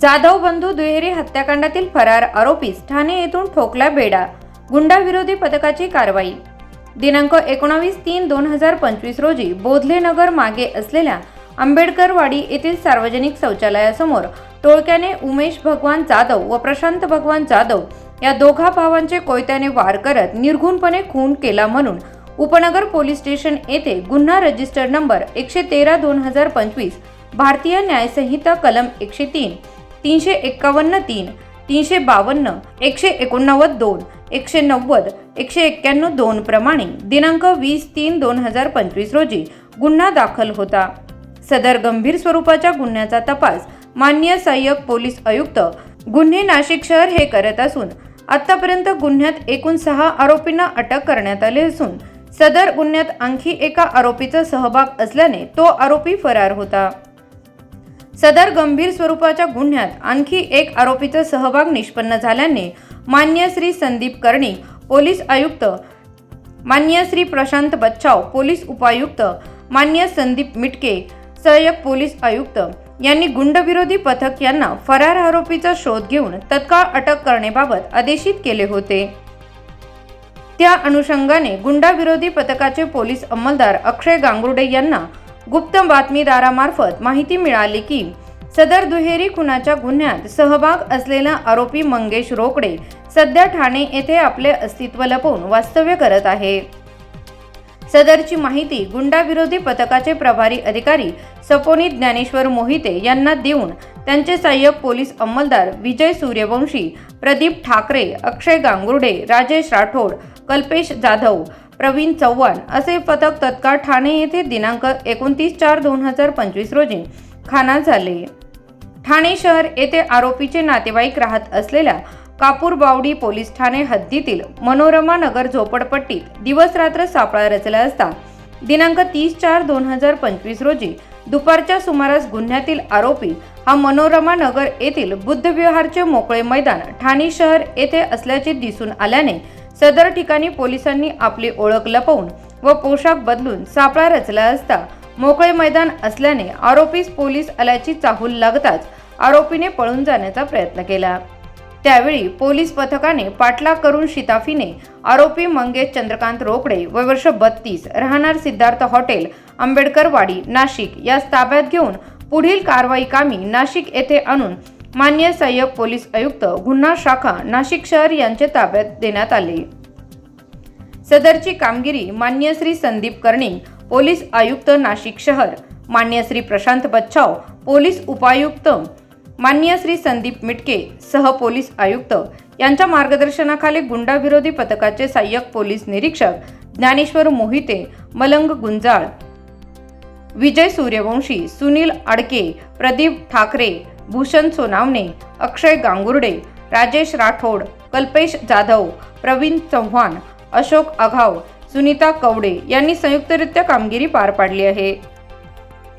जाधव बंधू दुहेरी हत्याकांडातील फरार आरोपीस ठाणे येथून ठोकला बेडा. गुंडाविरोधी पथकाची कारवाई. दिनांक एकोणावीस तीन दोन हजार पंचवीस रोजी बोधले नगर मागे असलेल्या आंबेडकरवाडी येथील सार्वजनिक शौचालयासमोर टोळक्याने उमेश भगवान जाधव व प्रशांत भगवान जाधव या दोघा भावांचे कोयत्याने वार करत निर्घुणपणे खून केला म्हणून उपनगर पोलीस स्टेशन येथे गुन्हा रजिस्टर नंबर एकशे तेरा दोन हजार पंचवीस भारतीय न्यायसंहिता कलम एकशे तीन तीनशे एक्कावन्न तीन तीनशे बावन्न एकशे एकोणनव्वद दोन एकशे नव्वद एकशे एक्क्याण्णव दोन प्रमाणे दिनांक वीस तीन दोन हजार पंचवीस रोजी गुन्हा दाखल होता. सदर गंभीर स्वरूपाच्या गुन्ह्याचा तपास मान्य सहाय्यक पोलीस आयुक्त गुन्हे नाशिक शहर हे करत असून आतापर्यंत गुन्ह्यात एकूण सहा आरोपींना अटक करण्यात आली असून सदर गुन्ह्यात आणखी एका आरोपीचा सहभाग असल्याने तो आरोपी फरार होता. सदर गंभीर स्वरूपाच्या गुन्ह्यात आणखी एक आरोपीचा सहभाग निष्पन्न झाल्याने मान्य श्री संदीप कर्णिक पोलीस आयुक्त मान्य श्री प्रशांत बच्छाव पोलीस उपायुक्त मान्य संदीप मिटके सहाय्यक पोलीस आयुक्त यांनी गुंडविरोधी पथक यांना फरार आरोपीचा शोध घेऊन तत्काळ अटक करण्याबाबत आदेशित केले होते. त्या अनुषंगाने गुंडाविरोधी पथकाचे पोलीस अंमलदार अक्षय गांगुर्डे यांना गुप्त बातमीदारामार्फत माहिती मिळाली की सदर दुहेरी खुनाच्या गुन्ह्यात सहभाग असलेला आरोपी मंगेश रोकडे सध्या ठाणे येथे आपले अस्तित्व लपवून वास्तव्य करत आहे. सदरची माहिती गुंडाविरोधी पथकाचे प्रभारी अधिकारी सपोनी ज्ञानेश्वर मोहिते यांना देऊन त्यांचे सहाय्यक पोलीस अंमलदार विजय सूर्यवंशी प्रदीप ठाकरे अक्षय गांगुर्डे राजेश राठोड कल्पेश जाधव प्रवीण चव्हाण. असे पथक तत्काळ ठाणे येथे दिनांक एकोणतीस चार दोन हजार पंचवीस रोजी खाना झाले. ठाणे शहर येथे आरोपीचे नातेवाईक राहत असलेल्या कापूर बावडी पोलीस ठाणे हद्दीतील मनोरमा नगर झोपडपट्टीत दिवस रात्र सापळा रचला असता दिनांक तीस चार दोन हजार पंचवीस रोजी दुपारच्या सुमारास गुन्ह्यातील आरोपी हा मनोरमा नगर येथील बुद्धविहारचे मोकळे मैदान ठाणे शहर येथे असल्याचे दिसून आल्याने सदर ठिकाणी पोलिसांनी आपली ओळख लपवून व पोशाख बदलून सापळा रचला असता. मोकळे मैदान असल्याने आरोपीस पोलीस आल्याची चाहूल लागताच आरोपीने पळून जाण्याचा प्रयत्न केला. त्यावेळी पोलीस पथकाने पाठलाग करून शिताफीने आरोपी मंगेश चंद्रकांत रोकडे व वर्ष बत्तीस राहणार सिद्धार्थ हॉटेल आंबेडकरवाडी नाशिक यास ताब्यात घेऊन पुढील कारवाई कामी नाशिक येथे आणून मान्य सहाय्यक पोलीस आयुक्त गुन्हा शाखा नाशिक शहर यांचे ताब्यात देण्यात आले. सदरची कामगिरी मान्य श्री संदीप कर्णिक पोलीस आयुक्त नाशिक शहर मान्य श्री प्रशांत बच्छाव पोलीस उपायुक्त मान्य श्री संदीप मिटके सह पोलीस आयुक्त यांच्या मार्गदर्शनाखाली गुंडाविरोधी पथकाचे सहाय्यक पोलीस निरीक्षक ज्ञानेश्वर मोहिते मलंग गुंजाळ विजय सूर्यवंशी सुनील आडके प्रदीप ठाकरे भूषण सोनावणे अक्षय गांगुर्डे राजेश राठोड कल्पेश जाधव प्रवीण चव्हाण अशोक आघाव सुनीता कवडे यांनी संयुक्तरित्या कामगिरी पार पाडली आहे.